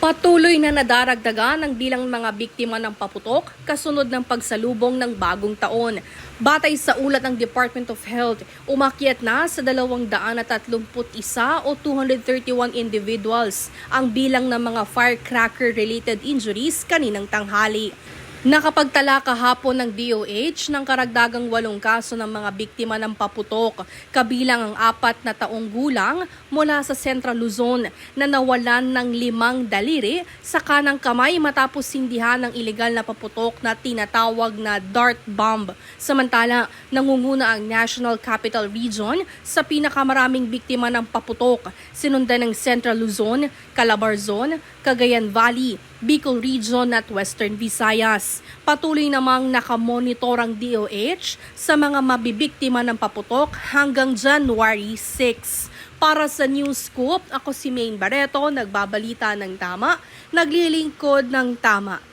Patuloy na nadaragdagan ang bilang mga biktima ng paputok kasunod ng pagsalubong ng bagong taon. Batay sa ulat ng Department of Health, umakyat na sa 231 o 231 individuals ang bilang ng mga firecracker-related injuries kaninang tanghali. Nakapagtala kahapon ng DOH ng karagdagang walong kaso ng mga biktima ng paputok, kabilang ang apat na taong gulang mula sa Central Luzon na nawalan ng limang daliri sa kanang kamay matapos sindihan ng ilegal na paputok na tinatawag na dart bomb. Samantala, nangunguna ang National Capital Region sa pinakamaraming biktima ng paputok, sinundan ng Central Luzon, Calabarzon, Cagayan Valley, Bicol Region at Western Visayas. Patuloy namang nakamonitor ang DOH sa mga mabibiktima ng paputok hanggang January 6. Para sa News Scoop, ako si Maine Barreto, nagbabalita ng tama, naglilingkod ng tama.